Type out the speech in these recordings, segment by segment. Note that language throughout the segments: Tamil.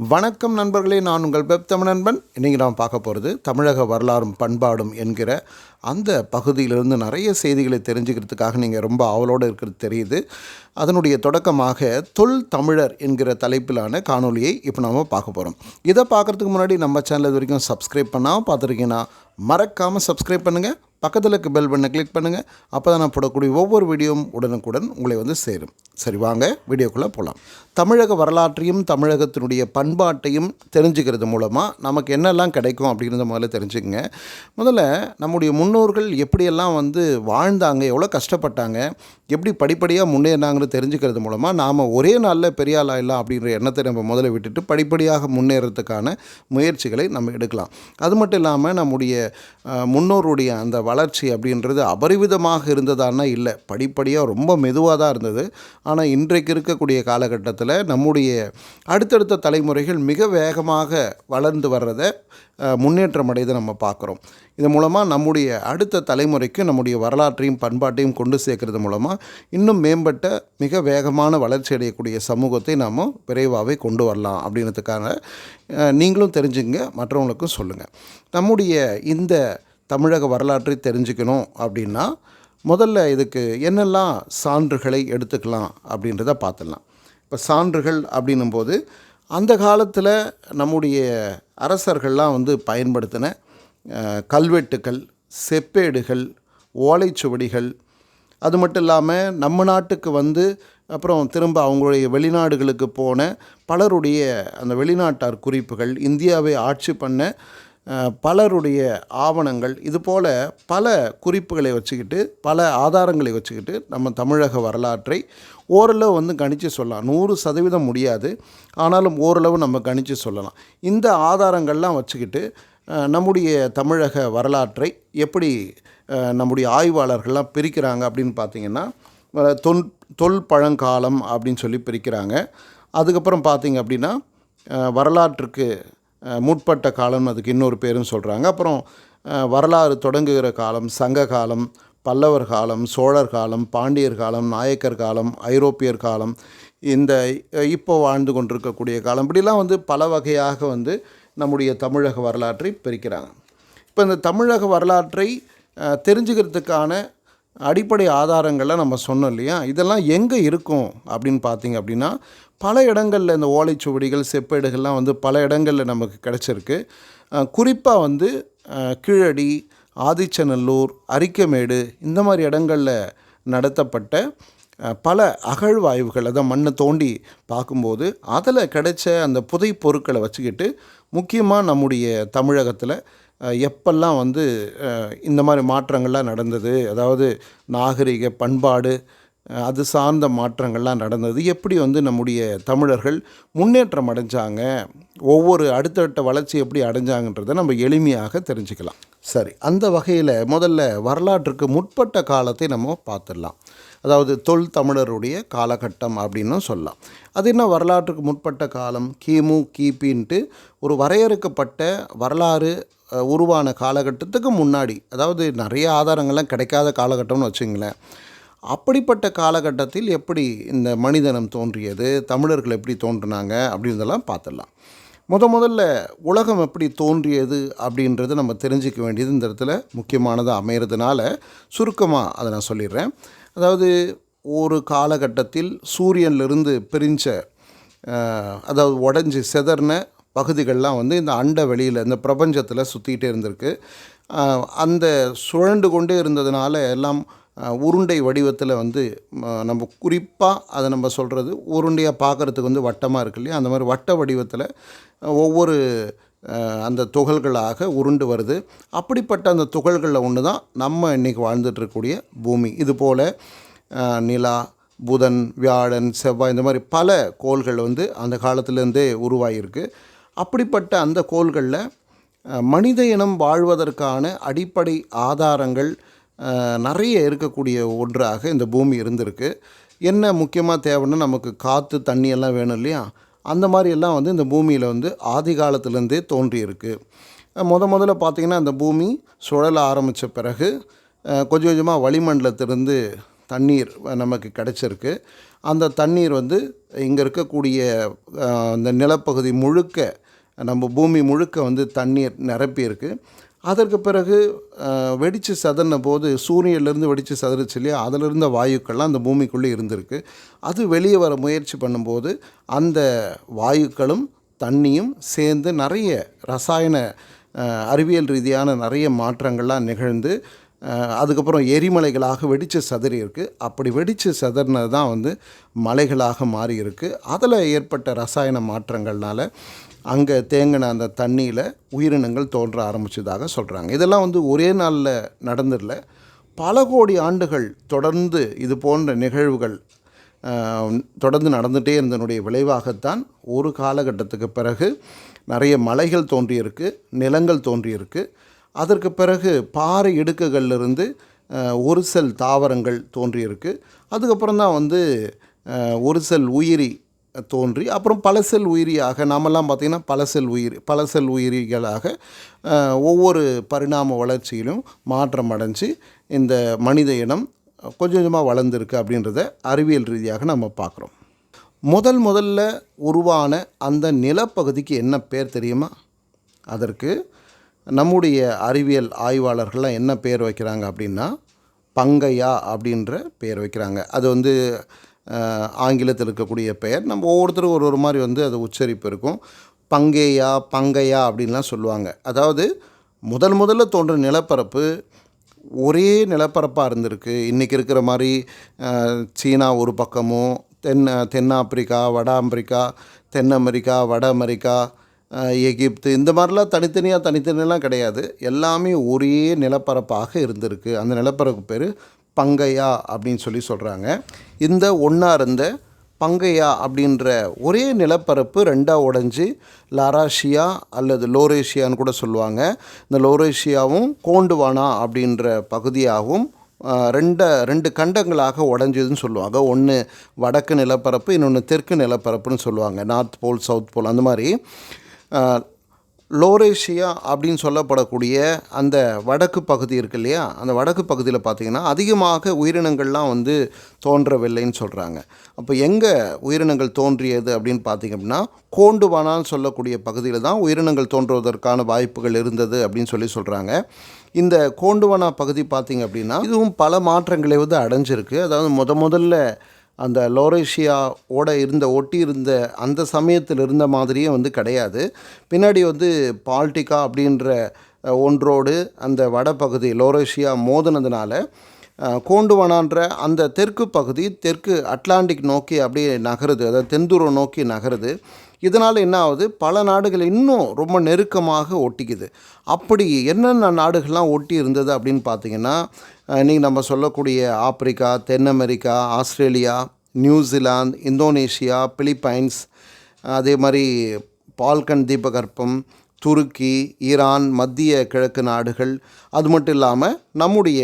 வணக்கம் நண்பர்களே நான் உங்கள் வெப் தமிழ் நண்பன் இன்றைக்கி நாம் பார்க்க போகிறது தமிழக வரலாறும் பண்பாடும் என்கிற அந்த பகுதியிலிருந்து நிறைய செய்திகளை தெரிஞ்சுக்கிறதுக்காக நீங்கள் ரொம்ப ஆவலோடு இருக்கிறது தெரியுது. அதனுடைய தொடக்கமாக தொல் தமிழர் என்கிற தலைப்பிலான காணொலியை இப்போ நம்ம பார்க்க போகிறோம் இதை பார்க்குறதுக்கு முன்னாடி நம்ம சேனல் இது வரைக்கும் சப்ஸ்கிரைப் பண்ணாமல் பார்த்துருக்கீங்கன்னா மறக்காமல் சப்ஸ்கிரைப் பண்ணுங்கள் பக்கத்தில் இருக்க பெல் பண்ணை கிளிக் பண்ணுங்கள் அப்போ தான் நான் போடக்கூடிய ஒவ்வொரு வீடியோவும் உடனுக்குடன் உங்களை வந்து சேரும். சரி வாங்க வீடியோக்குள்ளே போகலாம் தமிழக வரலாற்றையும் தமிழகத்தினுடைய பண்பாட்டையும் தெரிஞ்சுக்கிறது மூலமாக நமக்கு என்னெல்லாம் கிடைக்கும் அப்படிங்கிறத முதல்ல தெரிஞ்சுக்கங்க. முதல்ல நம்முடைய முன்னோர்கள் எப்படியெல்லாம் வந்து வாழ்ந்தாங்க எவ்வளோ கஷ்டப்பட்டாங்க எப்படி படிப்படியாக முன்னேறினாங்கன்னு தெரிஞ்சுக்கிறது மூலமாக நாம் ஒரே நாளில் பெரிய ஆளாக இல்லை அப்படின்ற எண்ணத்தை நம்ம முதல்ல விட்டுட்டு படிப்படியாக முன்னேறதுக்கான முயற்சிகளை நம்ம எடுக்கலாம். அது மட்டும் இல்லாமல் நம்முடைய முன்னோருடைய அந்த வளர்ச்சி அப்படின்றது அபரிவிதமாக இருந்ததான்னா இல்லை. படிப்படியாக ரொம்ப மெதுவாக தான் இருந்தது. ஆனால் இன்றைக்கு இருக்கக்கூடிய காலகட்டத்தில் நம்முடைய அடுத்தடுத்த தலைமுறைகள் மிக வேகமாக வளர்ந்து வர்றதை முன்னேற்றம் அடையதை நம்ம பார்க்குறோம். இது மூலமாக நம்முடைய அடுத்த தலைமுறைக்கு நம்முடைய வரலாற்றையும் பண்பாட்டையும் கொண்டு சேர்க்கறது மூலமாக இன்னும் மேம்பட்ட மிக வேகமான வளர்ச்சி அடையக்கூடிய சமூகத்தை நாம் விரைவாகவே கொண்டு வரலாம் அப்படின்றதுக்காக நீங்களும் தெரிஞ்சுங்க மற்றவங்களுக்கும் சொல்லுங்கள் நம்முடைய இந்த தமிழக வரலாற்றை தெரிஞ்சுக்கணும் அப்படின்னா முதல்ல இதுக்கு என்னெல்லாம் சான்றுகளை எடுத்துக்கலாம் அப்படின்றத பார்த்துடலாம். இப்போ சான்றுகள் அப்படின்னும் போது அந்த காலத்தில் நம்முடைய அரசர்கள்லாம் வந்து பயன்படுத்தின கல்வெட்டுக்கள் செப்பேடுகள் ஓலைச்சுவடிகள் அது மட்டும் இல்லாமல் நம்ம நாட்டுக்கு வந்து அப்புறம் திரும்ப அவங்களுடைய வெளிநாடுகளுக்கு போன பலருடைய அந்த வெளிநாட்டார் குறிப்புகள் இந்தியாவை ஆட்சி பண்ண பலருடைய ஆவணங்கள் இது போல் பல குறிப்புகளை வச்சுக்கிட்டு பல ஆதாரங்களை வச்சுக்கிட்டு நம்ம தமிழக வரலாற்றை ஓரளவு வந்து கணித்து சொல்லலாம். நூறு சதவீதம் முடியாது. ஆனாலும் ஓரளவு நம்ம கணித்து சொல்லலாம். இந்த ஆதாரங்கள்லாம் வச்சுக்கிட்டு நம்முடைய தமிழக வரலாற்றை எப்படி நம்முடைய ஆய்வாளர்கள்லாம் பிரிக்கிறாங்க அப்படின்னு பார்த்தீங்கன்னா தொல் தொல் பழங்காலம் அப்படின்னு சொல்லி பிரிக்கிறாங்க. அதுக்கப்புறம் பார்த்திங்க அப்படின்னா வரலாற்றுக்கு முற்பட்ட காலம் அதுக்கு இன்னொரு பேரும் சொல்கிறாங்க அப்புறம் வரலாறு தொடங்குகிற காலம் சங்க காலம் பல்லவர் காலம் சோழர் காலம் பாண்டியர் காலம் நாயக்கர் காலம் ஐரோப்பியர் காலம் இந்த இப்போ வாழ்ந்து கொண்டிருக்கக்கூடிய காலம் இப்படிலாம் வந்து பல வகையாக வந்து நம்முடைய தமிழக வரலாற்றை பிரிக்கிறாங்க. இப்போ இந்த தமிழக வரலாற்றை தெரிஞ்சுக்கிறதுக்கான அடிப்படை ஆதாரங்களை நம்ம சொன்னோம் இல்லையா? இதெல்லாம் எங்கே இருக்கும் அப்படின்னு பார்த்தீங்க அப்படின்னா பல இடங்களில் இந்த ஓலைச்சுவடிகள் செப்பேடுகள்லாம் வந்து பல இடங்களில் நமக்கு கிடச்சிருக்கு. குறிப்பாக வந்து கீழடி ஆதிச்சநல்லூர் அரிக்கமேடு இந்த மாதிரி இடங்களில் நடத்தப்பட்ட பல அகழ்வாய்வுகள் அதை மண்ணை தோண்டி பார்க்கும்போது அதில் கிடைச்ச அந்த புதை பொருட்களை வச்சுக்கிட்டு முக்கியமாக நம்முடைய தமிழகத்தில் எப்பெல்லாம் வந்து இந்த மாதிரி மாற்றங்கள்லாம் நடந்தது அதாவது நாகரிக பண்பாடு அது சார்ந்த மாற்றங்கள்லாம் நடந்தது. எப்படி வந்து நம்முடைய தமிழர்கள் முன்னேற்றம் அடைஞ்சாங்க? ஒவ்வொரு அடுத்தடுத்த வளர்ச்சி எப்படி அடைஞ்சாங்கன்றதை நம்ம எளிமையாக தெரிஞ்சுக்கலாம். சரி அந்த வகையில் முதல்ல வரலாற்றுக்கு முற்பட்ட காலத்தை நம்ம பார்த்துடலாம். அதாவது தொல் தமிழருடைய காலகட்டம் அப்படின்னும் சொல்லலாம். அது என்ன வரலாற்றுக்கு முற்பட்ட காலம்? கிமு கிபின்ட்டு ஒரு வரையறுக்கப்பட்ட வரலாறு உருவான காலகட்டத்துக்கு முன்னாடி அதாவது நிறைய ஆதாரங்கள்லாம் கிடைக்காத காலகட்டம்னு வச்சுங்களேன். அப்படிப்பட்ட காலகட்டத்தில் எப்படி இந்த மனிதனம் தோன்றியது தமிழர்கள் எப்படி தோன்றினாங்க அப்படின்றதெல்லாம் பார்த்துடலாம். முத முதல்ல உலகம் எப்படி தோன்றியது அப்படின்றத நம்ம தெரிஞ்சிக்க வேண்டியது இந்த இடத்துல முக்கியமானதாக அமைகிறதுனால சுருக்கமாக அதை நான் சொல்லிடுறேன். அதாவது ஒரு காலகட்டத்தில் சூரியன்லேருந்து பிரிஞ்ச அதாவது உடஞ்சி செதறின பகுதிகள்லாம் வந்து இந்த அண்ட வெளியில் இந்த பிரபஞ்சத்தில் சுற்றிக்கிட்டே இருந்திருக்கு. அந்த சுழண்டு கொண்டே இருந்ததுனால எல்லாம் உருண்டை வடிவத்தில் வந்து நம்ம குறிப்பாக அதை நம்ம சொல்கிறது உருண்டையாக பார்க்குறதுக்கு வந்து வட்டமாக இருக்கு இல்லையா? அந்த மாதிரி வட்ட வடிவத்தில் ஒவ்வொரு அந்த துகள்களாக உருண்டு வருது. அப்படிப்பட்ட அந்த துகள்களில் ஒன்று தான் நம்ம இன்றைக்கி வாழ்ந்துட்டு இருக்கக்கூடிய பூமி. இது போல் நிலா புதன் வியாழன் செவ்வாய் இந்த மாதிரி பல கோள்கள் வந்து அந்த காலத்திலேருந்தே உருவாகியிருக்கு அப்படிப்பட்ட அந்த கோள்களில் மனித இனம் வாழ்வதற்கான அடிப்படை ஆதாரங்கள் நிறைய இருக்கக்கூடிய ஒன்றாக இந்த பூமி இருந்திருக்கு. என்ன முக்கியமாக தேவைன்னா நமக்கு காற்று தண்ணி எல்லாம் வேணும் இல்லையா? அந்த மாதிரி எல்லாம் வந்து இந்த பூமியில் வந்து ஆதி காலத்துலேருந்தே தோன்றியிருக்கு. முத முதல்ல பார்த்திங்கன்னா அந்த பூமி சுழல ஆரம்பித்த பிறகு கொஞ்சம் கொஞ்சமாக வளிமண்டலத்திலிருந்து தண்ணீர் நமக்கு கிடச்சிருக்கு. அந்த தண்ணீர் வந்து இங்கே இருக்கக்கூடிய அந்த நிலப்பகுதி முழுக்க நம்ம பூமி முழுக்க வந்து தண்ணீர் நிரப்பியிருக்கு. அதற்கு பிறகு வெடித்து சதன போது சூரியன்லேருந்து வெடித்து சதறிச்சு இல்லையா? அதில் இருந்த வாயுக்கள்லாம் அந்த பூமிக்குள்ளே இருந்திருக்கு. அது வெளியே வர முயற்சி பண்ணும்போது அந்த வாயுக்களும் தண்ணியும் சேர்ந்து நிறைய ரசாயன அறிவியல் ரீதியான நிறைய மாற்றங்கள்லாம் நிகழ்ந்து அதுக்கப்புறம் எரிமலைகளாக வெடித்து சதறி அப்படி வெடித்து சதறினது தான் வந்து மலைகளாக மாறியிருக்கு. அதில் ஏற்பட்ட ரசாயன மாற்றங்கள்னால அங்கே தேங்கின அந்த தண்ணியில் உயிரினங்கள் தோன்ற ஆரம்பித்ததாக சொல்கிறாங்க இதெல்லாம் வந்து ஒரே நாளில் நடந்துடல. பல கோடி ஆண்டுகள் தொடர்ந்து இது போன்ற நிகழ்வுகள் தொடர்ந்து நடந்துகிட்டே இருந்தனுடைய விளைவாகத்தான் ஒரு காலகட்டத்துக்கு பிறகு நிறைய மலைகள் தோன்றியிருக்கு நிலங்கள் தோன்றியிருக்கு. அதற்கு பிறகு பாறை இடுக்குகள்லேருந்து ஒரு செல் தாவரங்கள் தோன்றியிருக்கு. அதுக்கப்புறம் தான் வந்து ஒரு செல் உயிரி தோன்றி அப்புறம் பல செல் உயிரியாக நாமெல்லாம் பார்த்திங்கன்னா பல செல் உயிரி பல செல் உயிரிகளாக ஒவ்வொரு பரிணாம வளர்ச்சியிலும் மாற்றம் அடைஞ்சு இந்த மனித இனம் கொஞ்சம் கொஞ்சமாக வளர்ந்துருக்கு அப்படின்றத அறிவியல் ரீதியாக நம்ம பார்க்குறோம். முதல் முதல்ல உருவான அந்த நிலப்பகுதிக்கு என்ன பேர் தெரியுமா? அதற்கு நம்முடைய அறிவியல் ஆய்வாளர்கள்லாம் என்ன பேர் வைக்கிறாங்க அப்படின்னா பங்கையா அப்படின்ற பேர் வைக்கிறாங்க. அது வந்து ஆங்கிலத்தில் இருக்கக்கூடிய பெயர். நம்ம ஒவ்வொருத்தரும் ஒரு ஒரு மாதிரி வந்து அது உச்சரிப்பு இருக்கும். பங்கேயா பங்கையா அப்படின்லாம் சொல்லுவாங்க. அதாவது முதல் முதல்ல தோன்ற நிலப்பரப்பு ஒரே நிலப்பரப்பாக இருந்திருக்கு. இன்றைக்கி இருக்கிற மாதிரி சீனா ஒரு பக்கமும் தென் தென்னாப்பிரிக்கா வட அமெரிக்கா தென் அமெரிக்கா வட அமெரிக்கா எகிப்து இந்த மாதிரிலாம் தனித்தனியாக தனித்தனியெல்லாம் கிடையாது. எல்லாமே ஒரே நிலப்பரப்பாக இருந்திருக்கு. அந்த நிலப்பரப்பு பேர் பங்கையா அப்படின்னு சொல்லி சொல்கிறாங்க இந்த ஒன்றா இருந்த பங்கையா அப்படின்ற ஒரே நிலப்பரப்பு ரெண்டாக உடஞ்சி லாராஷியா அல்லது லோரேஷியான்னு கூட சொல்லுவாங்க. இந்த லோரேஷியாவும் கோண்டுவானா அப்படின்ற பகுதியாகவும் ஆஹ், ரெண்ட ரெண்டு கண்டங்களாக உடஞ்சதுன்னு சொல்லுவாங்க. ஒன்று வடக்கு நிலப்பரப்பு இன்னொன்று தெற்கு நிலப்பரப்புன்னு சொல்லுவாங்க. நார்த் போல் சவுத் போல் அந்த மாதிரி. லோரேஷியா அப்படின்னு சொல்லப்படக்கூடிய அந்த வடக்கு பகுதி இருக்கு இல்லையா? அந்த வடக்கு பகுதியில் பார்த்திங்கன்னா அதிகமாக உயிரினங்கள்லாம் வந்து தோன்றவில்லைன்னு சொல்கிறாங்க அப்போ எங்கே உயிரினங்கள் தோன்றியது அப்படின்னு பார்த்திங்க அப்படின்னா கோண்டுவானான்னு சொல்லக்கூடிய பகுதியில் தான் உயிரினங்கள் தோன்றுவதற்கான வாய்ப்புகள் இருந்தது அப்படின்னு சொல்லி சொல்கிறாங்க இந்த கோண்டுவனா பகுதி பார்த்திங்க அப்படின்னா இதுவும் பல மாற்றங்களை வந்து அடைஞ்சிருக்கு. அதாவது முத முதல்ல அந்த லோரேஷியாவோட இருந்த ஒட்டி இருந்த அந்த சமயத்தில் இருந்த மாதிரியே வந்து கிடையாது. பின்னாடி வந்து பால்டிகா அப்படின்ற ஒன்றோடு அந்த வடபகுதி லோரேஷியா மோதினதுனால கோண்டுவனான்ற அந்த தெற்கு பகுதி தெற்கு அட்லாண்டிக் நோக்கி அப்படியே நகருது. அதாவது தென்துருவம் நோக்கி நகருது. இதனால் என்ன ஆகுது? பல நாடுகள் இன்னும் ரொம்ப நெருக்கமாக ஒட்டிக்குது. அப்படி என்னென்ன நாடுகள்லாம் ஒட்டி இருந்தது அப்படின்னு பார்த்தீங்கன்னா இன்றைக்கி நம்ம சொல்லக்கூடிய ஆப்பிரிக்கா தென் America Australia New Zealand Indonesia Philippines அதே மாதிரி பால்கன் தீபகற்பம் துருக்கி ஈரான் மத்திய கிழக்கு நாடுகள். அது மட்டும் இல்லாமல் நம்முடைய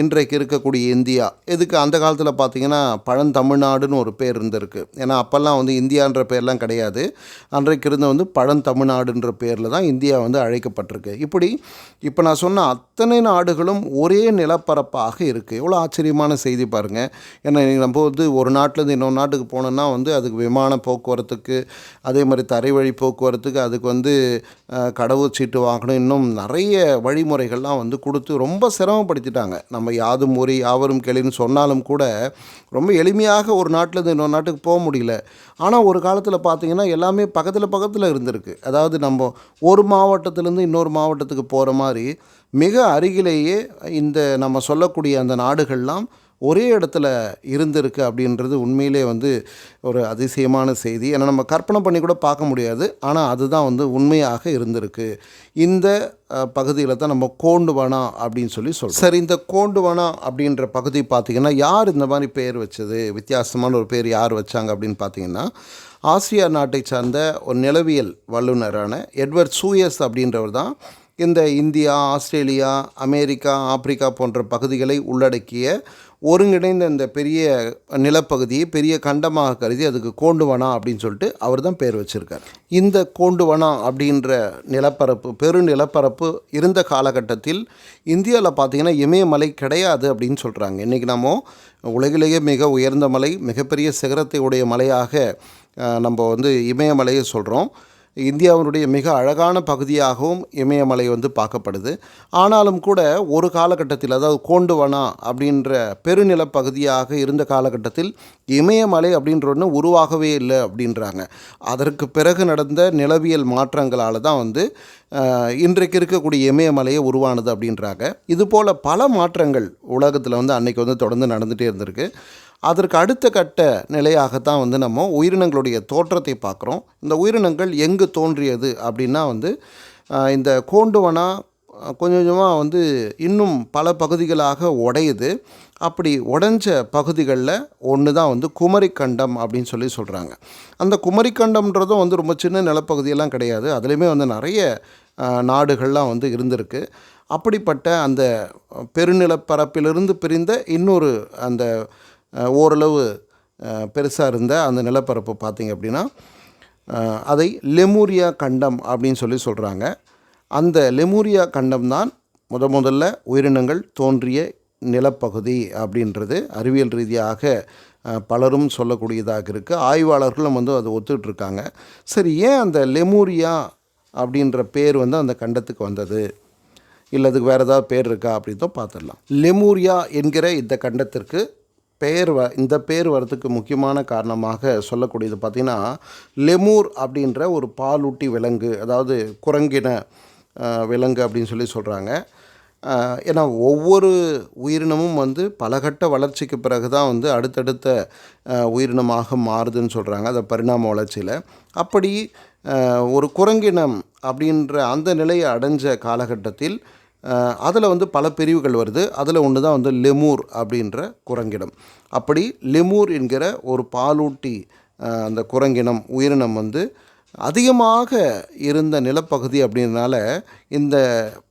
இன்றைக்கு இருக்கக்கூடிய இந்தியா. இதுக்கு அந்த காலத்தில் பார்த்திங்கன்னா பழந்தமிழ்நாடுன்னு ஒரு பேர் இருந்திருக்கு. ஏன்னா அப்போல்லாம் வந்து இந்தியான்ற பேர்லாம் கிடையாது. அன்றைக்கு இருந்த வந்து பழந்தமிழ்நாடுன்ற பேரில் தான் இந்தியா வந்து அழைக்கப்பட்டிருக்கு. இப்படி இப்போ நான் சொன்ன அத்தனை நாடுகளும் ஒரே நிலப்பரப்பாக இருக்குது எவ்வளோ ஆச்சரியமான செய்தி பாருங்கள் ஏன்னா நம்ம வந்து ஒரு நாட்டிலேருந்து இன்னொரு நாட்டுக்கு போனோம்னா வந்து அதுக்கு விமான போக்குவரத்துக்கு அதே மாதிரி தரை வழி போக்குவரத்துக்கு அதுக்கு வந்து கடவுச்சீட்டு வாங்கணும். இன்னும் நிறைய வழிமுறைகள்லாம் வந்து கொடுத்து ரொம்ப சிரமப்படுத்திட்டாங்க. நம்ம யாதும் ஊரி யாவரும் கேளுன்னு சொன்னாலும் கூட ரொம்ப எளிமையாக ஒரு நாட்டிலேருந்து இன்னொரு நாட்டுக்கு போக முடியல. ஆனால் ஒரு காலத்தில் பார்த்தீங்கன்னா எல்லாமே பக்கத்தில் பக்கத்தில் இருந்திருக்கு. அதாவது நம்ம ஒரு மாவட்டத்திலேருந்து இன்னொரு மாவட்டத்துக்கு போகிற மாதிரி மிக அருகிலேயே இந்த நம்ம சொல்லக்கூடிய அந்த நாடுகள்லாம் ஒரே இடத்துல இருந்திருக்கு அப்படின்றது உண்மையிலே வந்து ஒரு அதிசயமான செய்தி. ஏன்னா நம்ம கற்பனை பண்ணி கூட பார்க்க முடியாது. ஆனால் அதுதான் வந்து உண்மையாக இருந்திருக்கு. இந்த பகுதியில் தான் நம்ம கோண்டுவனா அப்படின்னு சொல்லி சொல்கிறோம் சரி இந்த கோண்டுவனா அப்படின்ற பகுதி பார்த்திங்கன்னா யார் இந்த மாதிரி பேர் வச்சது? வித்தியாசமான ஒரு பேர் யார் வச்சாங்க அப்படின்னு பார்த்தீங்கன்னா ஆசியா நாட்டை சார்ந்த ஒரு நிலவியல் வல்லுநரான எட்வர்ட் சூயஸ் அப்படின்றவர் தான் இந்த இந்தியா ஆஸ்திரேலியா அமெரிக்கா ஆப்பிரிக்கா போன்ற பகுதிகளை உள்ளடக்கிய ஒருங்கிணைந்த இந்த பெரிய நிலப்பகுதியை பெரிய கண்டமாக கருதி அதுக்கு கோண்டுவனா அப்படின்னு சொல்லிட்டு அவர் தான் பேர் வச்சிருக்கார். இந்த கோண்டுவனா அப்படின்ற நிலப்பரப்பு பெரு நிலப்பரப்பு இருந்த காலகட்டத்தில் இந்தியாவில் பார்த்தீங்கன்னா இமயமலை கிடையாது அப்படின்னு சொல்கிறாங்க இன்றைக்கி நம்ம உலகிலேயே மிக உயர்ந்த மலை மிகப்பெரிய சிகரத்தை உடைய மலையாக நம்ம வந்து இமயமலையை சொல்கிறோம் இந்தியாவினுடைய மிக அழகான பகுதியாகவும் இமயமலை வந்து பார்க்கப்படுது. ஆனாலும் கூட ஒரு காலகட்டத்தில் அதாவது கோண்டுவனா அப்படின்ற பெருநிலப்பகுதியாக இருந்த காலகட்டத்தில் இமயமலை அப்படின்ற ஒன்று உருவாகவே இல்லை அப்படின்றாங்க. அதற்கு பிறகு நடந்த நிலவியல் மாற்றங்களால் தான் வந்து இன்றைக்கு இருக்கக்கூடிய இமயமலையை உருவானது அப்படின்றாங்க. இதுபோல் பல மாற்றங்கள் உலகத்தில் வந்து அன்னைக்கு வந்து தொடர்ந்து நடந்துகிட்டே இருந்திருக்கு. அதற்கு அடுத்த கட்ட நிலையாகத்தான் வந்து நம்ம உயிரினங்களுடைய தோற்றத்தை பார்க்குறோம். இந்த உயிரினங்கள் எங்கு தோன்றியது அப்படின்னா வந்து இந்த கோண்டுவனா கொஞ்சம் கொஞ்சமாக வந்து இன்னும் பல பகுதிகளாக உடையுது. அப்படி உடஞ்ச பகுதிகளில் ஒன்று தான் வந்து குமரிக்கண்டம் அப்படின்னு சொல்லி சொல்கிறாங்க அந்த குமரிக்கண்டம்ன்றதும் வந்து ரொம்ப சின்ன நிலப்பகுதியெல்லாம் கிடையாது. அதுலேயுமே வந்து நிறைய நாடுகள்லாம் வந்து இருந்திருக்கு. அப்படிப்பட்ட அந்த பெருநிலப்பரப்பிலிருந்து பிரிந்த இன்னொரு அந்த ஓரளவு பெருசாக இருந்த அந்த நிலப்பரப்பு பார்த்திங்க அப்படின்னா அதை லெமூரியா கண்டம் அப்படின்னு சொல்லி சொல்கிறாங்க அந்த லெமூரியா கண்டம் தான் முத முதல்ல உயிரினங்கள் தோன்றிய நிலப்பகுதி அப்படின்றது அறிவியல் ரீதியாக பலரும் சொல்லக்கூடியதாக இருக்குது ஆய்வாளர்களும் வந்து அதை ஒத்துட்ருக்காங்க இருக்காங்க சரி ஏன் அந்த லெமூரியா அப்படின்ற பேர் வந்து அந்த கண்டத்துக்கு வந்தது? இல்லை அதுக்கு வேறு ஏதாவது பேர் இருக்கா அப்படின்னு தான் பார்த்துடலாம். லெமூரியா என்கிற இந்த கண்டத்திற்கு பெயர் வ இந்த பேர் வரதுக்கு முக்கியமான காரணமாக சொல்லக்கூடியது பார்த்திங்கன்னா லெமூர் அப்படின்ற ஒரு பாலூட்டி விலங்கு அதாவது குரங்கின விலங்கு அப்படின்னு சொல்லி சொல்கிறாங்க ஏன்னா ஒவ்வொரு உயிரினமும் வந்து பலகட்ட வளர்ச்சிக்கு பிறகு தான் வந்து அடுத்தடுத்த உயிரினமாக மாறுதுன்னு சொல்கிறாங்க அந்த பரிணாம வளர்ச்சியில். அப்படி ஒரு குரங்கினம் அப்படின்ற அந்த நிலையை அடைஞ்ச காலகட்டத்தில் அதில் வந்து பல பிரிவுகள் வருது. அதில் ஒன்று தான் வந்து லெமூர் அப்படின்ற குரங்கிடம் அப்படி லெமூர் என்கிற ஒரு பாலூட்டி அந்த குரங்கினம் உயிரினம் வந்து அதிகமாக இருந்த நிலப்பகுதி அப்படின்றனால இந்த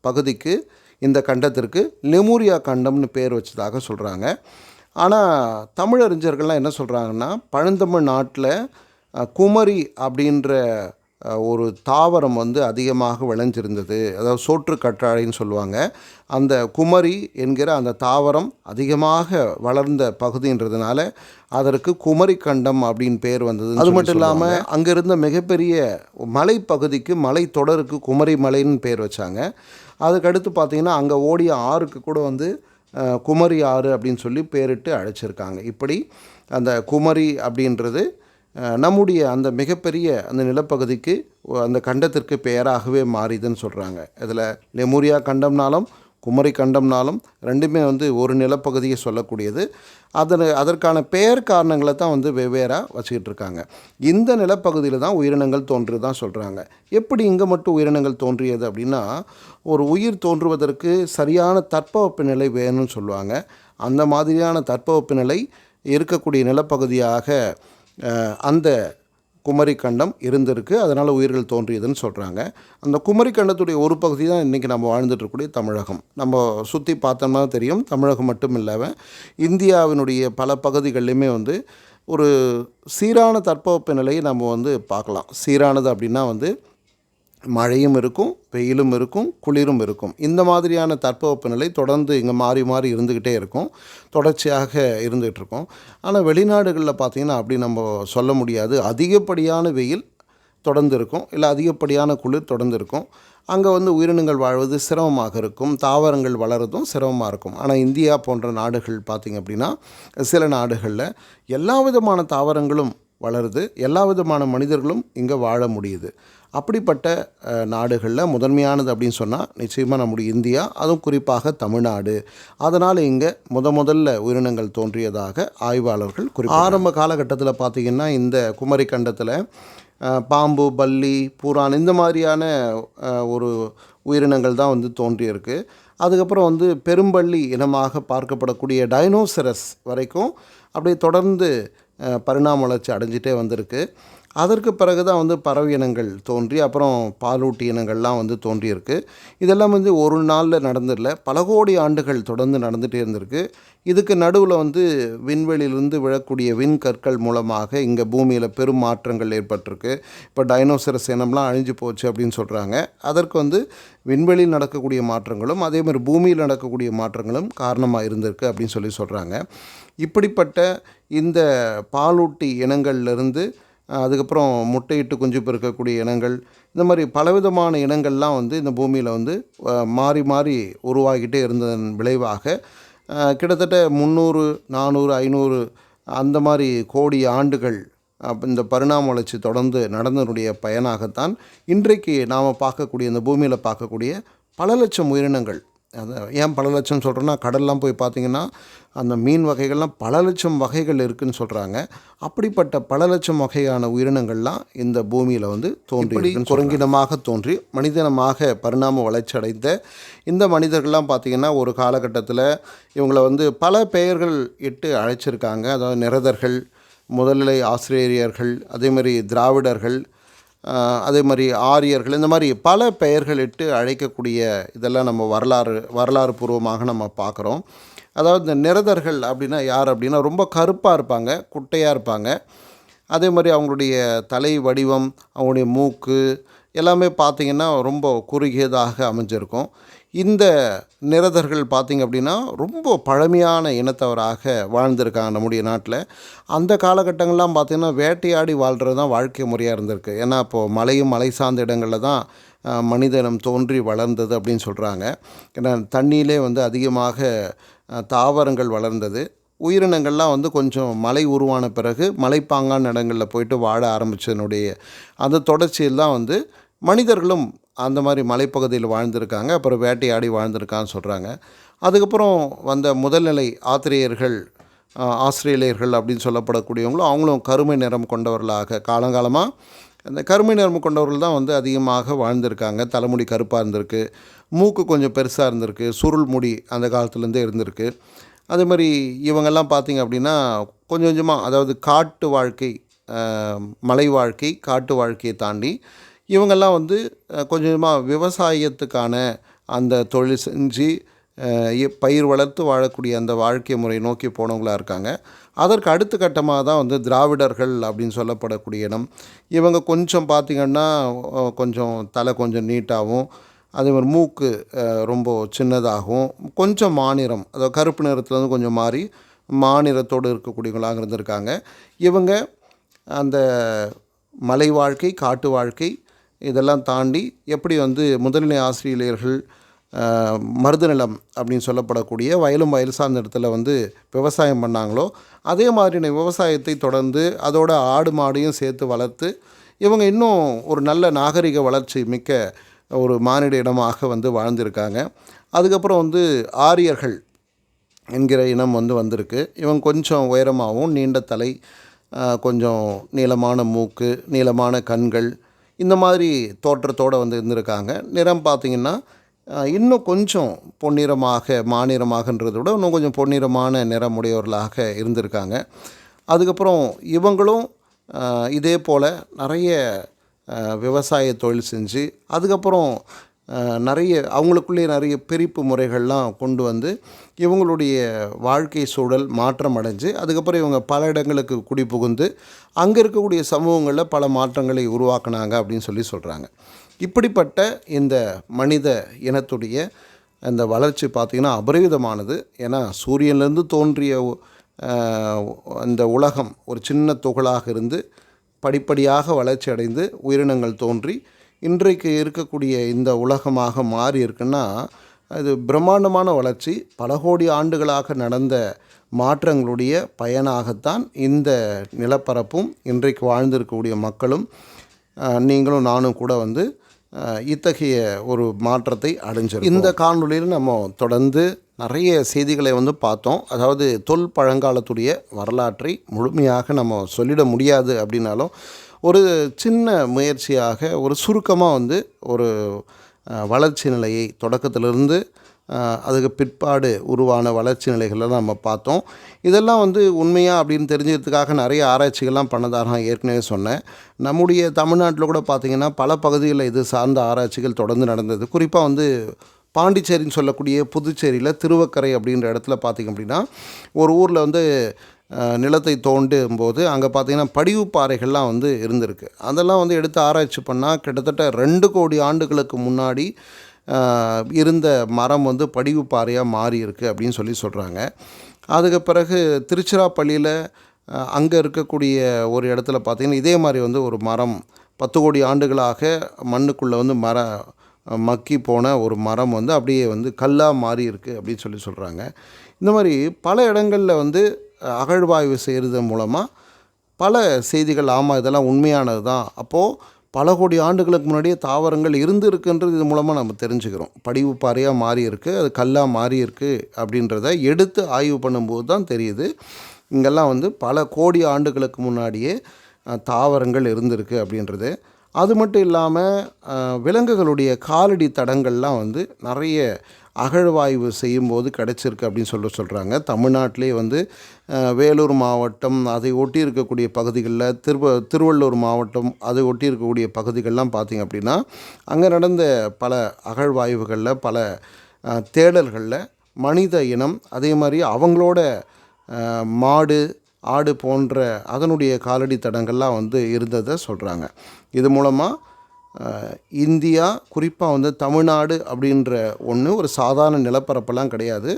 பகுதிக்கு இந்த கண்டத்திற்கு லெமூரியா கண்டம்னு பேர் வச்சதாக சொல்கிறாங்க ஆனால் தமிழறிஞர்கள்லாம் என்ன சொல்கிறாங்கன்னா பழந்தமிழ் நாட்டில் குமரி அப்படின்ற ஒரு தாவரம் வந்து அதிகமாக விளைஞ்சிருந்தது. அதாவது சோற்று கற்றாழைன்னு சொல்லுவாங்க. அந்த குமரி என்கிற அந்த தாவரம் அதிகமாக வளர்ந்த பகுதின்றதுனால அதற்கு குமரி கண்டம் அப்படின்னு பேர் வந்தது அது மட்டும் இல்லாமல் அங்கே இருந்த மிகப்பெரிய மலைப்பகுதிக்கு மலை தொடருக்கு குமரி மலைன்னு பேர் வச்சாங்க. அதுக்கடுத்து பார்த்தீங்கன்னா அங்கே ஓடிய ஆறுக்கு கூட வந்து குமரி ஆறு அப்படின்னு சொல்லி பேரிட்டு அழைச்சிருக்காங்க. இப்படி அந்த குமரி அப்படின்றது நம்முடைய அந்த மிகப்பெரிய அந்த நிலப்பகுதிக்கு அந்த கண்டத்திற்கு பெயராகவே மாறிதுன்னு சொல்கிறாங்க இதில் லெமூரியா கண்டம்னாலும் குமரி கண்டம்னாலும் ரெண்டுமே வந்து ஒரு நிலப்பகுதியை சொல்லக்கூடியது. அதன் அதற்கான பெயர் காரணங்களை தான் வந்து வெவ்வேறாக வச்சுக்கிட்டு இருக்காங்க. இந்த நிலப்பகுதியில் தான் உயிரினங்கள் தோன்றுதான் சொல்கிறாங்க எப்படி இங்கே மட்டும் உயிரினங்கள் தோன்றியது அப்படின்னா ஒரு உயிர் தோன்றுவதற்கு சரியான தட்பவெப்ப நிலை வேணும்னு சொல்லுவாங்க. அந்த மாதிரியான தட்பவெப்ப நிலை இருக்கக்கூடிய நிலப்பகுதியாக அந்த குமரி கண்டம் இருந்திருக்கு. அதனால் உயிர்கள் தோன்றியதுன்னு சொல்கிறாங்க அந்த குமரி கண்டத்துடைய ஒரு பகுதி தான் இன்றைக்கி நம்ம வாழ்ந்துட்டு இருக்கக்கூடிய தமிழகம். நம்ம சுற்றி பார்த்தோம்னா தெரியும் தமிழகம் மட்டும் இல்லாமல் இந்தியாவினுடைய பல பகுதிகள்லையுமே வந்து ஒரு சீரான தட்பவெப்ப நிலையை நம்ம வந்து பார்க்கலாம். சீரானது அப்படின்னா வந்து மழையும் இருக்கும் வெயிலும் இருக்கும் குளிரும் இருக்கும். இந்த மாதிரியான தட்பவெப்ப நிலை தொடர்ந்து இங்கே மாறி மாறி இருந்துக்கிட்டே இருக்கும். தொடர்ச்சியாக இருந்துகிட்டு இருக்கும். ஆனால் வெளிநாடுகளில் பார்த்திங்கன்னா அப்படி நம்ம சொல்ல முடியாது. அதிகப்படியான வெயில் தொடர்ந்து இருக்கும் இல்லை அதிகப்படியான குளிர் தொடர்ந்து இருக்கும் அங்கே வந்து உயிரினங்கள் வாழ்வது சிரமமாக இருக்கும். தாவரங்கள் வளர்றதும் சிரமமாக இருக்கும். ஆனால் இந்தியா போன்ற நாடுகள் பார்த்திங்க அப்படின்னா சில நாடுகளில் எல்லா விதமான தாவரங்களும் வளருது. எல்லா விதமான மனிதர்களும் இங்கே வாழ முடியுது. அப்படிப்பட்ட நாடுகளில் முதன்மையானது அப்படின்னு சொன்னால் நிச்சயமாக நம்முடைய இந்தியா அதுவும் குறிப்பாக தமிழ்நாடு. அதனால் இங்கே முத முதல்ல உயிரினங்கள் தோன்றியதாக ஆய்வாளர்கள் குறி ஆரம்ப காலகட்டத்தில் பார்த்திங்கன்னா இந்த குமரி கண்டத்தில் பாம்பு பல்லி பூரான் இந்த மாதிரியான ஒரு உயிரினங்கள் தான் வந்து தோன்றியிருக்கு. அதுக்கப்புறம் வந்து பெரும்பள்ளி இனமாக பார்க்கப்படக்கூடிய டைனோசரஸ் வரைக்கும் அப்படியே தொடர்ந்து பரிணாம வளர்ச்சி அடைஞ்சிட்டே வந்திருக்கு. அதற்கு பிறகு தான் வந்து பறவை இனங்கள் தோன்றி அப்புறம் பாலூட்டி இனங்கள்லாம் வந்து தோன்றியிருக்கு. இதெல்லாம் வந்து ஒரு நாளில் நடந்துடல பல கோடி ஆண்டுகள் தொடர்ந்து நடந்துகிட்டே இருந்திருக்கு. இதுக்கு நடுவில் வந்து விண்வெளியிலிருந்து விழக்கூடிய விண்கற்கள் மூலமாக இங்கே பூமியில் பெரும் மாற்றங்கள் ஏற்பட்டிருக்கு. இப்போ டைனோசரஸ் இனம்லாம் அழிஞ்சு போச்சு அப்படின்னு சொல்கிறாங்க அதற்கு வந்து விண்வெளியில் நடக்கக்கூடிய மாற்றங்களும் அதே மாதிரி பூமியில் நடக்கக்கூடிய மாற்றங்களும் காரணமாக இருந்திருக்கு அப்படின்னு சொல்லி சொல்கிறாங்க இப்படிப்பட்ட இந்த பாலூட்டி இனங்கள்லேருந்து அதுக்கப்புறம் முட்டையிட்டு குஞ்சு பெருக்கக்கூடிய இனங்கள் இந்த மாதிரி பலவிதமான இனங்கள்லாம் வந்து இந்த பூமியில் வந்து மாறி மாறி உருவாகிட்டே இருந்ததன் விளைவாக கிட்டத்தட்ட முந்நூறு நானூறு ஐநூறு அந்த மாதிரி கோடி ஆண்டுகள் இந்த பரிணாம வளர்ச்சி தொடர்ந்து நடந்தனுடைய பயனாகத்தான் இன்றைக்கு நாம் பார்க்கக்கூடிய இந்த பூமியில் பார்க்கக்கூடிய பல லட்சம் உயிரினங்கள் அது ஏன் பல லட்சம் சொல்கிறேன்னா கடல்லாம் போய் பார்த்தீங்கன்னா அந்த மீன் வகைகள்லாம் பல லட்சம் வகைகள் இருக்குன்னு சொல்கிறாங்க அப்படிப்பட்ட பல லட்சம் வகையான உயிரினங்கள்லாம் இந்த பூமியில் வந்து தோன்றி குரங்கினமாக தோன்றி மனிதனமாக பரிணாம வளர்ச்சி அடைந்த இந்த மனிதர்கள்லாம் பார்த்திங்கன்னா ஒரு காலகட்டத்தில் இவங்களை வந்து பல பெயர்கள் இட்டு அழைச்சிருக்காங்க. அதாவது நிரதர்கள் முதல்நிலை ஆசிரியர்கள் அதே மாதிரி திராவிடர்கள் அதே மாதிரி ஆரியர்கள் இந்த மாதிரி பல பெயர்கள் இட்டு அழைக்கக்கூடிய இதெல்லாம் நம்ம வரலாறு வரலாறு பூர்வமாக நம்ம பார்க்குறோம். அதாவது இந்த நிரதர்கள் அப்படின்னா யார் அப்படின்னா ரொம்ப கருப்பாக இருப்பாங்க குட்டையாக இருப்பாங்க. அதே மாதிரி அவங்களுடைய தலை வடிவம் அவங்களுடைய மூக்கு எல்லாமே பார்த்திங்கன்னா ரொம்ப குறுகியதாக அமைஞ்சிருக்கும். இந்த நிரதர்கள் பார்த்திங்க அப்படின்னா ரொம்ப பழமையான இனத்தவராக வாழ்ந்திருக்காங்க நம்முடைய நாட்டில். அந்த காலகட்டங்கள்லாம் பார்த்திங்கன்னா வேட்டையாடி வாழ்கிறது தான் வாழ்க்கை முறையாக இருந்திருக்கு. ஏன்னா இப்போது மலையும் மலை சார்ந்த இடங்களில் தான் மனிதனம் தோன்றி வளர்ந்தது அப்படின்னு சொல்கிறாங்க ஏன்னா தண்ணியிலே வந்து அதிகமாக தாவரங்கள் வளர்ந்தது. உயிரினங்கள்லாம் வந்து கொஞ்சம் மலை உருவான பிறகு மலைப்பாங்கான இடங்களில் போயிட்டு வாழ ஆரம்பித்ததனுடைய அந்த தொடர்ச்சியில் தான் வந்து மனிதர்களும் அந்த மாதிரி மலைப்பகுதியில் வாழ்ந்திருக்காங்க அப்புறம் வேட்டையாடி வாழ்ந்திருக்கான்னு சொல்கிறாங்க அதுக்கப்புறம் வந்த முதல்நிலை ஆத்திரேயர்கள் ஆஸ்திரேலியர்கள் அப்படின்னு சொல்லப்படக்கூடியவங்களும் அவங்களும் கருமை நிறம் கொண்டவர்களாக காலங்காலமாக அந்த கருமை நிறம் கொண்டவர்கள் தான் வந்து அதிகமாக வாழ்ந்திருக்காங்க. தலைமுடி கருப்பாக இருந்திருக்கு மூக்கு கொஞ்சம் பெருசாக இருந்திருக்கு சுருள் முடி அந்த காலத்துலேருந்தே இருந்திருக்கு. அதே மாதிரி இவங்கெல்லாம் பார்த்திங்க அப்படின்னா கொஞ்சம் கொஞ்சமாக அதாவது காட்டு வாழ்க்கை மலை வாழ்க்கை காட்டு வாழ்க்கையை தாண்டி இவங்கெல்லாம் வந்து கொஞ்சமாக விவசாயத்துக்கான அந்த தொழில் செஞ்சு பயிர் வளர்த்து வாழக்கூடிய அந்த வாழ்க்கை முறை நோக்கி போனவங்களா இருக்காங்க. அதற்கு அடுத்த கட்டமாக தான் வந்து திராவிடர்கள் அப்படின்னு சொல்லப்படக்கூடிய இடம் இவங்க கொஞ்சம் பார்த்திங்கன்னா கொஞ்சம் தலை கொஞ்சம் நீட்டாகவும் அதே மாதிரி மூக்கு ரொம்ப சின்னதாகவும் கொஞ்சம் மாநிறம் அதாவது கருப்பு நிறத்துலேருந்து கொஞ்சம் மாறி மாநிறத்தோடு இருக்கக்கூடியவங்களாக இருந்திருக்காங்க. இவங்க அந்த மலை வாழ்க்கை காட்டு வாழ்க்கை இதெல்லாம் தாண்டி எப்படி வந்து முதல்நிலை ஆசிரியர்கள் மருதநிலம் அப்படின்னு சொல்லப்படக்கூடிய வயலும் வயல் சார்ந்த இடத்துல வந்து விவசாயம் பண்ணாங்களோ அதே மாதிரியான விவசாயத்தை தொடர்ந்து அதோட ஆடு மாடையும் சேர்த்து வளர்த்து இவங்க இன்னும் ஒரு நல்ல நாகரிக வளர்ச்சி மிக்க ஒரு மானிட இடமாக வந்து வாழ்ந்திருக்காங்க. அதுக்கப்புறம் வந்து ஆரியர்கள் என்கிற இனம் வந்து வந்திருக்கு. இவங்க கொஞ்சம் உயரமாகவும் நீண்ட தலை கொஞ்சம் நீளமான மூக்கு நீளமான கண்கள் இந்த மாதிரி தோற்றத்தோடு வந்து இருந்திருக்காங்க. நிறம் பார்த்திங்கன்னா இன்னும் கொஞ்சம் பொன்னிறமாக மாநிறமாகன்றதை விட இன்னும் கொஞ்சம் பொன்னிறமான நிறமுடையவர்களாக இருந்திருக்காங்க. அதுக்கப்புறம் இவங்களும் இதே போல் நிறைய விவசாய தொழில் செஞ்சு அதுக்கப்புறம் நிறைய அவங்களுக்குள்ளே நிறைய பிரிப்பு முறைகள்லாம் கொண்டு வந்து இவங்களுடைய வாழ்க்கை சூழல் மாற்றம் அடைஞ்சு அதுக்கப்புறம் இவங்க பல இடங்களுக்கு குடிபுகுந்து அங்கே இருக்கக்கூடிய சமூகங்களில் பல மாற்றங்களை உருவாக்குனாங்க அப்படின்னு சொல்லி சொல்கிறாங்க இப்படிப்பட்ட இந்த மனித இனத்துடைய அந்த வளர்ச்சி பார்த்திங்கன்னா அபரிவிதமானது. ஏன்னா சூரியன்லேருந்து தோன்றிய அந்த உலகம் ஒரு சின்ன துகளாக இருந்து படிப்படியாக வளர்ச்சி அடைந்து உயிரினங்கள் தோன்றி இன்றைக்கு இருக்கக்கூடிய இந்த உலகமாக மாறி இருக்குன்னா அது பிரம்மாண்டமான வளர்ச்சி பல கோடி ஆண்டுகளாக நடந்த மாற்றங்களுடைய பயனாகத்தான் இந்த நிலப்பரப்பும் இன்றைக்கு வாழ்ந்திருக்கக்கூடிய மக்களும் நீங்களும் நானும் கூட வந்து இத்தகைய ஒரு மாற்றத்தை அடைஞ்சிருக்கோம். இந்த காணொளியில் நம்ம தொடர்ந்து நிறைய செய்திகளை வந்து பார்த்தோம். அதாவது தொல் பழங்காலத்துடைய வரலாற்றை முழுமையாக நம்ம சொல்லிட முடியாது அப்படின்னாலும் ஒரு சின்ன முயற்சியாக ஒரு சுருக்கமாக வந்து ஒரு வளர்ச்சி நிலையை தொடக்கத்திலிருந்து அதுக்கு பிற்பாடு உருவான வளர்ச்சி நிலைகளை நம்ம பார்த்தோம். இதெல்லாம் வந்து உண்மையாக அப்படின்னு தெரிஞ்சதுக்காக நிறைய ஆராய்ச்சிகள்லாம் பண்ணதாக நான் ஏற்கனவே சொன்னேன். நம்முடைய தமிழ்நாட்டில் கூட பார்த்திங்கன்னா பல பகுதிகளில் இது சார்ந்த ஆராய்ச்சிகள் தொடர்ந்து நடந்தது. குறிப்பாக வந்து பாண்டிச்சேரின்னு சொல்லக்கூடிய புதுச்சேரியில் திருவக்கரை அப்படின்ற இடத்துல பார்த்திங்க அப்படின்னா ஒரு ஊரில் வந்து நிலத்தை தோண்டும் போது அங்கே பார்த்தீங்கன்னா படிவு பாறைகள்லாம் வந்து இருந்திருக்கு. அதெல்லாம் வந்து எடுத்து ஆராய்ச்சி பண்ணால் கிட்டத்தட்ட ரெண்டு கோடி ஆண்டுகளுக்கு முன்னாடி இருந்த மரம் வந்து படிவு பாறையாக மாறி அப்படின்னு சொல்லி சொல்கிறாங்க அதுக்கு பிறகு திருச்சிராப்பள்ளியில் அங்கே இருக்கக்கூடிய ஒரு இடத்துல பார்த்திங்கன்னா இதே மாதிரி வந்து ஒரு மரம் பத்து கோடி ஆண்டுகளாக மண்ணுக்குள்ளே வந்து மர மக்கி போன ஒரு மரம் வந்து அப்படியே வந்து கல்லாக மாறி இருக்குது அப்படின்னு சொல்லி சொல்கிறாங்க இந்த மாதிரி பல இடங்களில் வந்து அகழ்வாய்வு செய்கிறது மூலமாக பல செய்திகள் ஆமாம் இதெல்லாம் உண்மையானது தான் அப்போது பல கோடி ஆண்டுகளுக்கு முன்னாடியே தாவரங்கள் இருந்திருக்குன்றது இது மூலமாக நம்ம தெரிஞ்சுக்கிறோம். படிவு பாறையாக மாறி அது கல்லாக மாறியிருக்கு அப்படின்றத எடுத்து ஆய்வு பண்ணும்போது தான் தெரியுது. இங்கெல்லாம் வந்து பல கோடி ஆண்டுகளுக்கு முன்னாடியே தாவரங்கள் இருந்திருக்கு அப்படின்றது. அது மட்டும் இல்லாமல் விலங்குகளுடைய காலடி தடங்கள்லாம் வந்து நிறைய அகழ்வாய்வு செய்யும்போது கிடைச்சிருக்கு அப்படின்னு சொல்ல சொல்கிறாங்க தமிழ்நாட்டிலே வந்து வேலூர் மாவட்டம் அதை ஒட்டி இருக்கக்கூடிய பகுதிகளில் திருவ திருவள்ளூர் மாவட்டம் அதை ஒட்டி இருக்கக்கூடிய பகுதிகள்லாம் பார்த்திங்க அப்படின்னா அங்கே நடந்த பல அகழ்வாய்வுகளில் பல தேடல்களில் மனித இனம் அதே மாதிரி அவங்களோட மாடு ஆடு போன்ற அதனுடைய காலடி தடங்கள்லாம் வந்து இருந்ததை சொல்கிறாங்க இது மூலமாக இந்தியா குறிப்பாக வந்து தமிழ்நாடு அப்படின்ற ஒன்று ஒரு சாதாரண நிலப்பரப்பெல்லாம் கிடையாது.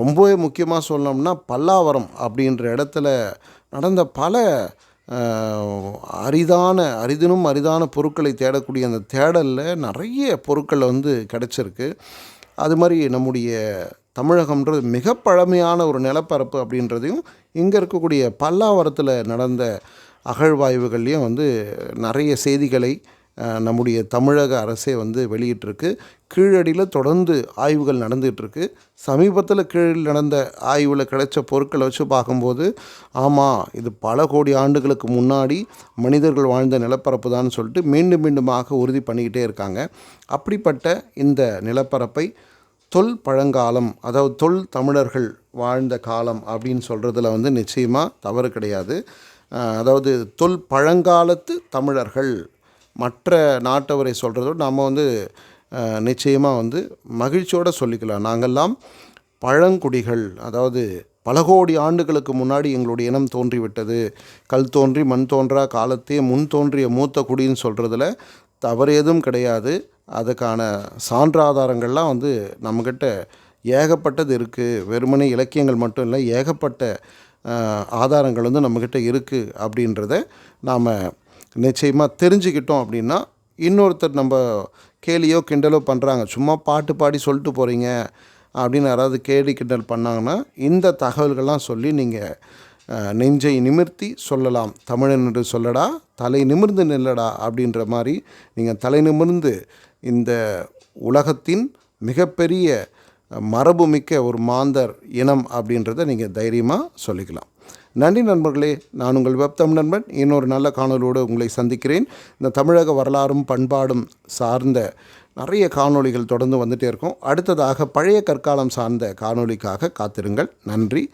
ரொம்பவே முக்கியமாக சொல்லணும்னா பல்லாவரம் அப்படின்ற இடத்துல நடந்த பல அரிதான அரிதினும் அரிதான பொருட்களை தேடக்கூடிய அந்த தேடலில் நிறைய பொருட்கள் வந்து கிடச்சிருக்கு. அது மாதிரி நம்முடைய தமிழகம்ன்றது மிக பழமையான ஒரு நிலப்பரப்பு அப்படின்றதையும் இங்கே இருக்கக்கூடிய பல்லாவரத்தில் நடந்த அகழ்வாய்வுகள்லேயும் வந்து நிறைய செய்திகளை நம்முடைய தமிழக அரசே வந்து வெளியிட்டிருக்கு. கீழடியில் தொடர்ந்து ஆய்வுகள் நடந்துகிட்ருக்கு சமீபத்தில் கீழில் நடந்த ஆய்வில் கிடைச்ச பொருட்களை வச்சு பார்க்கும்போது ஆமாம் இது பல கோடி ஆண்டுகளுக்கு முன்னாடி மனிதர்கள் வாழ்ந்த நிலப்பரப்பு தான் சொல்லிட்டு மீண்டும் மீண்டுமாக உறுதி பண்ணிக்கிட்டே இருக்காங்க. அப்படிப்பட்ட இந்த நிலப்பரப்பை தொல் பழங்காலம் அதாவது தொல் தமிழர்கள் வாழ்ந்த காலம் அப்படின்னு சொல்கிறதுல வந்து நிச்சயமாக தவறு கிடையாது. அதாவது தொல் பழங்காலத்து தமிழர்கள் மற்ற நாட்டவரை சொல்கிறதோட நம்ம வந்து நிச்சயமாக வந்து மகிழ்ச்சியோடு சொல்லிக்கலாம். நாங்கள்லாம் பழங்குடிகள் அதாவது பல கோடி ஆண்டுகளுக்கு முன்னாடி எங்களுடைய இனம் தோன்றிவிட்டது. கல் தோன்றி மண் தோன்றா காலத்தே முன் தோன்றிய மூத்த குடின்னு சொல்கிறதுல தவறு எதுவும் கிடையாது. அதுக்கான சான்றாதாரங்கள்லாம் வந்து நம்மக்கிட்ட ஏகப்பட்டது இருக்குது வெறுமனே இலக்கியங்கள் மட்டும் இல்லை ஏகப்பட்ட ஆதாரங்கள் வந்து நம்மக்கிட்ட இருக்குது அப்படின்றத நாம் நிச்சயமாக தெரிஞ்சுக்கிட்டோம் அப்படின்னா இன்னொருத்தர் நம்ம கேலியோ கிண்டலோ பண்ணுறாங்க சும்மா பாட்டு பாடி சொல்லிட்டு போகிறீங்க அப்படின்னு யாராவது கேலி கிண்டல் பண்ணாங்கன்னா இந்த தகவல்கள்லாம் சொல்லி நீங்கள் நெஞ்சை நிமிர்த்தி சொல்லலாம். தமிழன் என்று சொல்லடா தலை நிமிர்ந்து நில்லடா அப்படின்ற மாதிரி நீங்கள் தலை நிமிர்ந்து இந்த உலகத்தின் மிகப்பெரிய மரபுமிக்க ஒரு மாந்தர் இனம் அப்படின்றத நீங்கள் தைரியமாக சொல்லிக்கலாம். நன்றி நண்பர்களே நான் உங்கள் வெப்தம் நண்பன். இன்னொரு நல்ல காணொலியோடு உங்களை சந்திக்கிறேன். இந்த தமிழக வரலாறும் பண்பாடும் சார்ந்த நிறைய காணொளிகள் தொடர்ந்து வந்துகிட்டே இருக்கும். அடுத்ததாக பழைய கற்காலம் சார்ந்த காணொளிக்காக காத்திருங்கள். நன்றி.